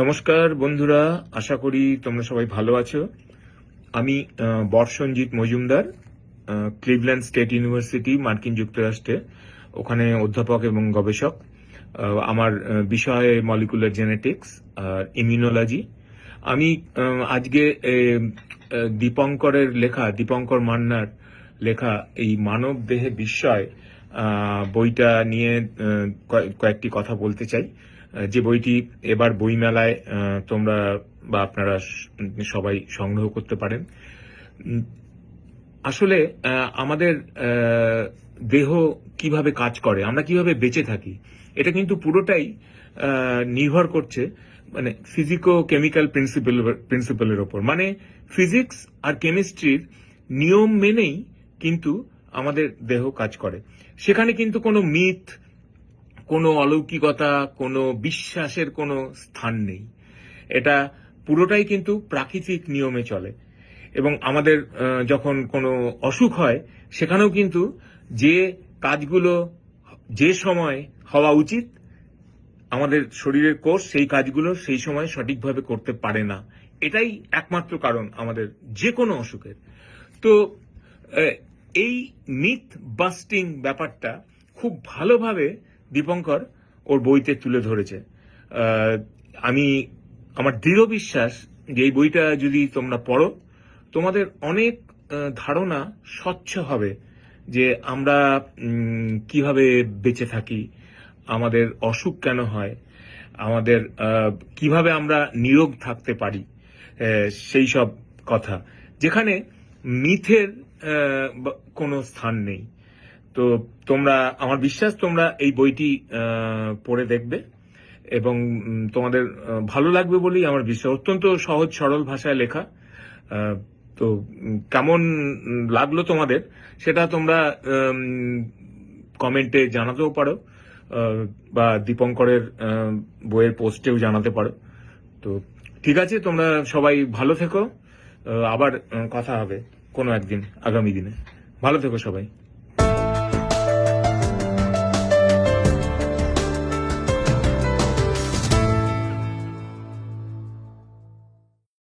নমস্কার, বন্ধুরা। আশা করি তোমরা সবাই ভালো আছো। আমি Barshanjit Majumdar Cleveland State University, মার্কিন যুক্তরাষ্ট্রে ওখানে অধ্যাপক এবং গবেষক। আমার বিষয় মলিকুলার জেনেটিক্স আর ইমিউনোলজি। আমি আজকে দীপঙ্করের লেখা, দীপঙ্কর মান্নার লেখা এই মানব দেহে বিস্ময় বইটা নিয়ে কয়েকটি কথা বলতে চাই। যে বইটি এবার বইমেলায় তোমরা বা আপনারা সবাই সংগ্রহ করতে পারেন। আসলে আমাদের দেহ কীভাবে কাজ করে, আমরা কীভাবে বেঁচে থাকি, এটা কিন্তু পুরোটাই নির্ভর করছে মানে ফিজিকো কেমিক্যাল প্রিন্সিপাল প্রিন্সিপালের ওপর। মানে ফিজিক্স আর কেমিস্ট্রির নিয়ম মেনেই কিন্তু আমাদের দেহ কাজ করে। সেখানে কিন্তু কোনো মিথ কোনো অলৌকিকতা, কোনো বিশ্বাসের কোনো স্থান নেই। এটা পুরোটাই কিন্তু প্রাকৃতিক নিয়মে চলে। এবং আমাদের যখন কোনো অসুখ হয়, সেখানেও কিন্তু যে কাজগুলো, যে সময় হওয়া উচিত, আমাদের শরীরের কোষ সেই কাজগুলো সেই সময় সঠিকভাবে করতে পারে না। এটাই একমাত্র কারণ আমাদের যে কোনো অসুখের। তো এই মিথ বাস্টিং ব্যাপারটা খুব ভালোভাবে দীপঙ্কর ওর বইতে তুলে ধরেছে। আমি, আমার দৃঢ় বিশ্বাস যে এই বইটা যদি তোমরা পড়ো, তোমাদের অনেক ধারণা স্বচ্ছ হবে যে আমরা কীভাবে বেঁচে থাকি, আমাদের অসুখ কেন হয়, আমাদের কীভাবে আমরা নিরোগ থাকতে পারি সেই সব কথা। যেখানে মিথের কোনো স্থান নেই। তো তোমরা, আমার বিশ্বাস তোমরা এই বইটি পড়ে দেখবে এবং তোমাদের ভালো লাগবে বলেই আমার বিশ্বাস। অত্যন্ত সহজ, সরল ভাষায় লেখা। তো কেমন লাগল তোমাদের সেটা তোমরা কমেন্টে জানাতেও পারো বা দীপঙ্করের বইয়ের পোস্টেও জানাতে পারো। তো ঠিক আছে, তোমরা সবাই ভালো থেকো। আবার কথা হবে কোনো একদিন, আগামী দিনে। ভালো থেকো সবাই।